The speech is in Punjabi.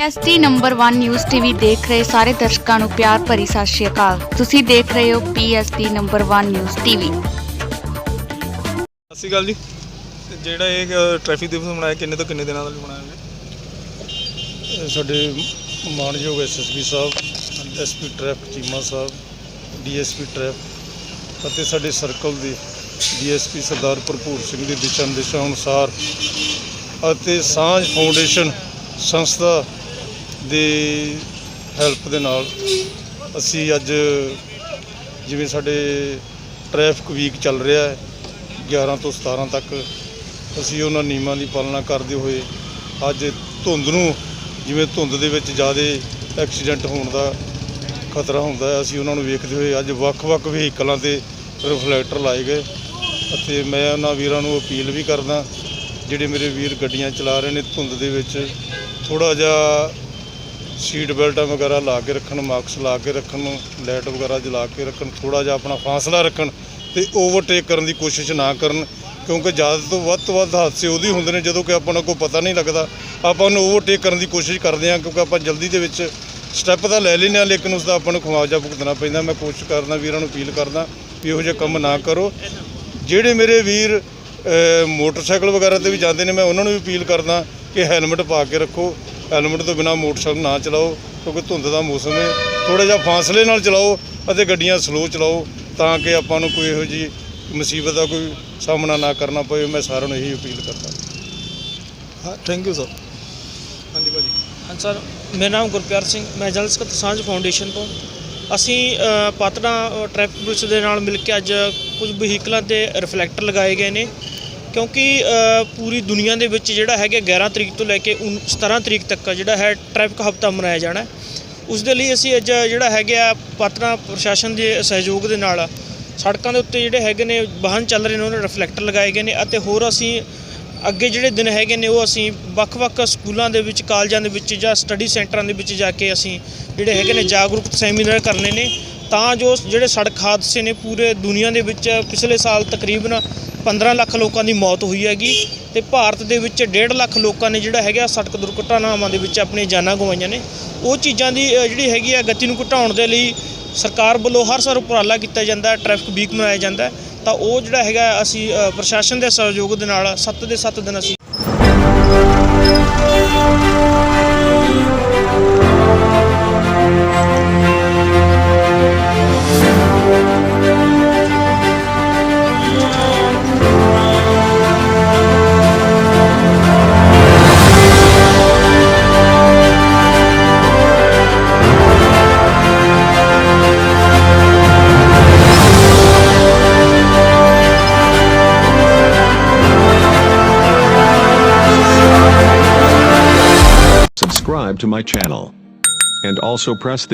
ਐਸਟੀ ਨੰਬਰ 1 ਨਿਊਜ਼ ਟੀਵੀ ਦੇਖ ਰਹੇ ਸਾਰੇ ਦਰਸ਼ਕਾਂ ਨੂੰ ਪਿਆਰ ਭਰੀ ਸਤਿ ਸ਼੍ਰੀ ਅਕਾਲ। ਤੁਸੀਂ ਦੇਖ ਰਹੇ ਹੋ ਪੀਐਸਟੀ ਨੰਬਰ 1 ਨਿਊਜ਼ ਟੀਵੀ ਸਤਿ ਸ਼੍ਰੀ ਅਕਾਲ ਜੀ। ਜਿਹੜਾ ਇਹ ਟ੍ਰੈਫਿਕ ਦਿਵਸ ਮਨਾਇਆ ਕਿੰਨੇ ਤੋਂ ਕਿੰਨੇ ਦਿਨਾਂ ਦਾ ਮਨਾਇਆ ਜੀ ਸਾਡੇ ਮਾਨਯੋਗ ਐਸਐਸਪੀ ਸਾਹਿਬ ਐਸਪੀ ਟ੍ਰੈਫਿਕ ਚੀਮਾ ਸਾਹਿਬ ਡੀਐਸਪੀ ਟ੍ਰੈਫਿਕ ਅਤੇ ਸਾਡੇ ਸਰਕਲ ਦੇ ਡੀਐਸਪੀ ਸਰਦਾਰ ਭਰਪੂਰ ਸਿੰਘ ਦੇ ਦਿਸ਼ਾ ਨਿਰਦੇਸ਼ਾਂ ਅਨੁਸਾਰ ਅਤੇ ਸਾਂਝ ਫਾਊਂਡੇਸ਼ਨ ਸੰਸਥਾ ਦੇ ਹੈਲਪ ਦੇ ਨਾਲ ਅਸੀਂ ਅੱਜ ਜਿਵੇਂ ਸਾਡੇ ਟ੍ਰੈਫਿਕ ਵੀਕ ਚੱਲ ਰਿਹਾ ਹੈ 11 ਤੋਂ 17 ਤੱਕ ਅਸੀਂ ਉਹਨਾਂ ਨਿਯਮਾਂ ਦੀ ਪਾਲਣਾ ਕਰਦੇ ਹੋਏ ਅੱਜ ਧੁੰਦ ਨੂੰ ਜਿਵੇਂ ਧੁੰਦ ਦੇ ਵਿੱਚ ਜ਼ਿਆਦਾ ਐਕਸੀਡੈਂਟ ਹੋਣ ਦਾ ਖਤਰਾ ਹੁੰਦਾ ਹੈ, ਅਸੀਂ ਉਹਨਾਂ ਨੂੰ ਵੇਖਦੇ ਹੋਏ ਅੱਜ ਵੱਖ-ਵੱਖ ਵਹੀਕਲਾਂ ਤੇ ਰਿਫਲੈਕਟਰ ਲਾਏ ਗਏ ਅਤੇ ਮੈਂ ਉਹਨਾਂ ਵੀਰਾਂ ਨੂੰ ਅਪੀਲ ਵੀ ਕਰਦਾ, ਜਿਹੜੇ ਮੇਰੇ ਵੀਰ ਗੱਡੀਆਂ ਚਲਾ ਰਹੇ ਨੇ ਧੁੰਦ ਦੇ ਵਿੱਚ ਥੋੜਾ ਜਿਹਾ ਸੀਟ ਬੈਲਟਾਂ ਵਗੈਰਾ ਲਾ ਕੇ ਰੱਖਣ ਮਾਕਸ ਲਾ ਕੇ ਰੱਖਣ, ਲਾਈਟ ਵਗੈਰਾ ਜਲਾ ਕੇ ਰੱਖਣ ਥੋੜਾ ਜਿਹਾ ਆਪਣਾ ਫਾਸਲਾ ਰੱਖਣ ਤੇ ਓਵਰਟੇਕ ਕਰਨ ਦੀ ਕੋਸ਼ਿਸ਼ ਨਾ ਕਰਨ, ਕਿਉਂਕਿ ਜ਼ਿਆਦਾ ਤੋਂ ਵੱਧ ਤੋਂ ਵੱਧ ਹਾਦਸੇ ਉਹਦੀ ਹੁੰਦੇ ਨੇ ਜਦੋਂ ਕਿ ਆਪਾਂ ਨੂੰ ਕੋਈ ਪਤਾ ਨਹੀਂ ਲੱਗਦਾ। ਆਪਾਂ ਉਹਨੂੰ ਓਵਰਟੇਕ ਕਰਨ ਦੀ ਕੋਸ਼ਿਸ਼ ਕਰਦੇ ਹਾਂ ਕਿਉਂਕਿ ਆਪਾਂ ਜਲਦੀ ਦੇ ਵਿੱਚ ਸਟੈਪ ਤਾਂ ਲੈ ਲੈਂਦੇ ਹਾਂ, ਲੇਕਿਨ ਉਸ ਦਾ ਆਪਾਂ ਨੂੰ ਖਮਾਜਾ ਭੁਗਤਣਾ ਪੈਂਦਾ। ਮੈਂ ਕੋਸ਼ਿਸ਼ ਕਰਦਾ ਵੀਰਾਂ ਨੂੰ ਅਪੀਲ ਕਰਦਾ ਵੀ ਇਹੋ ਜਿਹੇ ਕੰਮ ਨਾ ਕਰੋ। ਜਿਹੜੇ ਮੇਰੇ ਵੀਰ ਮੋਟਰਸਾਈਕਲ ਵਗੈਰਾ ਤੇ ਵੀ ਜਾਂਦੇ ਨੇ, ਮੈਂ ਉਹਨਾਂ ਨੂੰ ਵੀ ਅਪੀਲ ਕਰਦਾ ਕਿ ਹੈਲਮਟ ਪਾ ਕੇ ਰੱਖੋ। ਹੈਲਮਟ ਤੋਂ ਬਿਨਾ ਮੋਟਰਸਾਈਕਲ ਨਾ ਚਲਾਓ ਕਿਉਂਕਿ ਧੁੰਦ ਦਾ ਮੌਸਮ ਹੈ। ਥੋੜਾ ਜਿਹਾ ਫਾਸਲੇ ਨਾਲ ਚਲਾਓ ਅਤੇ ਗੱਡੀਆਂ ਸਲੋ ਚਲਾਓ ਤਾਂ ਕਿ ਆਪਾਂ ਨੂੰ ਕੋਈ ਇਹੋ ਜਿਹੀ ਮੁਸੀਬਤ ਦਾ ਕੋਈ ਸਾਹਮਣਾ ਨਾ ਕਰਨਾ ਪਵੇ। ਮੈਂ ਸਾਰਿਆਂ ਨੂੰ ਇਹੀ ਅਪੀਲ ਕਰਦਾ। ਹਾਂ ਥੈਂਕ ਯੂ ਸਰ ਹਾਂਜੀ ਭਾਜੀ। ਹਾਂ ਸਰ ਮੇਰਾ ਨਾਮ ਗੁਰਪਿਆਰ ਸਿੰਘ। ਮੈਂ ਜਨਰਲ ਸਕੱਤਰ ਸਾਂਝ ਫਾਊਂਡੇਸ਼ਨ ਤੋਂ। ਅਸੀਂ ਪਾਤੜਾ ਟ੍ਰੈਫਿਕ ਪੁਲਿਸ ਦੇ ਨਾਲ ਮਿਲ ਕੇ ਅੱਜ ਕੁਝ ਵਹੀਕਲਾਂ ਤੇ ਰਿਫਲੈਕਟਰ ਲਗਾਏ ਗਏ ਨੇ। ਕਿਉਂਕਿ ਪੂਰੀ ਦੁਨੀਆ ਦੇ ਵਿੱਚ ਜਿਹੜਾ ਹੈਗਾ 11 ਤਰੀਕ ਤੋਂ ਲੈ ਕੇ ਉਨ- 17 ਤਰੀਕ ਤੱਕ ਜਿਹੜਾ ਹੈ ਟ੍ਰੈਫਿਕ ਹਫਤਾ ਮਨਾਇਆ ਜਾਣਾ। ਉਸ ਦੇ ਲਈ ਅਸੀਂ ਅੱਜ ਜਿਹੜਾ ਹੈਗਾ ਪਾਤੜਾ ਪ੍ਰਸ਼ਾਸਨ ਦੇ ਸਹਿਯੋਗ ਦੇ ਨਾਲ ਸੜਕਾਂ ਦੇ ਉੱਤੇ ਜਿਹੜੇ ਹੈਗੇ ਨੇ, ਵਾਹਨ ਚੱਲ ਰਹੇ ਨੇ, ਉਹਨਾਂ ਰਿਫਲੈਕਟਰ ਲਗਾਏ ਗਏ ਨੇ ਅਤੇ ਹੋਰ ਅਸੀਂ ਅੱਗੇ ਜਿਹੜੇ ਦਿਨ ਹੈਗੇ ਨੇ, ਉਹ ਅਸੀਂ ਵੱਖ-ਵੱਖ ਸਕੂਲਾਂ ਦੇ ਵਿੱਚ, ਕਾਲਜਾਂ ਦੇ ਵਿੱਚ ਜਾਂ ਸਟੱਡੀ ਸੈਂਟਰਾਂ ਦੇ ਵਿੱਚ ਜਾ ਕੇ ਅਸੀਂ ਜਿਹੜੇ ਹੈਗੇ ਨੇ ਜਾਗਰੂਕਤਾ ਸੈਮੀਨਾਰ ਕਰਨੇ ਨੇ। ਤਾਂ ਜੋ ਜਿਹੜੇ ਸੜਕ ਹਾਦਸੇ ਨੇ ਪੂਰੇ ਦੁਨੀਆ ਦੇ ਵਿੱਚ ਪਿਛਲੇ ਸਾਲ ਤਕਰੀਬਨ 15 ਲੱਖ ਲੋਕਾਂ ਦੀ ਮੌਤ ਹੋਈ ਹੈਗੀ ਤੇ ਭਾਰਤ ਦੇ ਵਿੱਚ 1.5 ਲੱਖ ਲੋਕਾਂ ਨੇ ਜਿਹੜਾ ਹੈਗਾ ਸੜਕ ਦੁਰਘਟਨਾਵਾਂ ਦੇ ਵਿੱਚ ਆਪਣੀਆਂ ਜਾਨਾਂ ਗਵਾਈਆਂ ਨੇ। ਉਹ ਚੀਜ਼ਾਂ ਦੀ ਜਿਹੜੀ ਹੈਗੀ ਆ ਗਤੀ ਨੂੰ ਘਟਾਉਣ ਦੇ ਲਈ ਸਰਕਾਰ ਵੱਲੋਂ ਹਰ ਸਾਲ ਉਪਰਾਲਾ ਕੀਤਾ ਜਾਂਦਾ ਹੈ, ਟ੍ਰੈਫਿਕ ਵੀਕ ਮਨਾਇਆ ਜਾਂਦਾ ਤਾਂ ਉਹ ਜਿਹੜਾ ਹੈਗਾ ਅਸੀਂ ਪ੍ਰਸ਼ਾਸਨ ਦੇ ਸਹਿਯੋਗ ਦੇ ਨਾਲ 7 ਦੇ 7 ਦਿਨ ਅਸੀਂ Subscribe to my channel. And also press this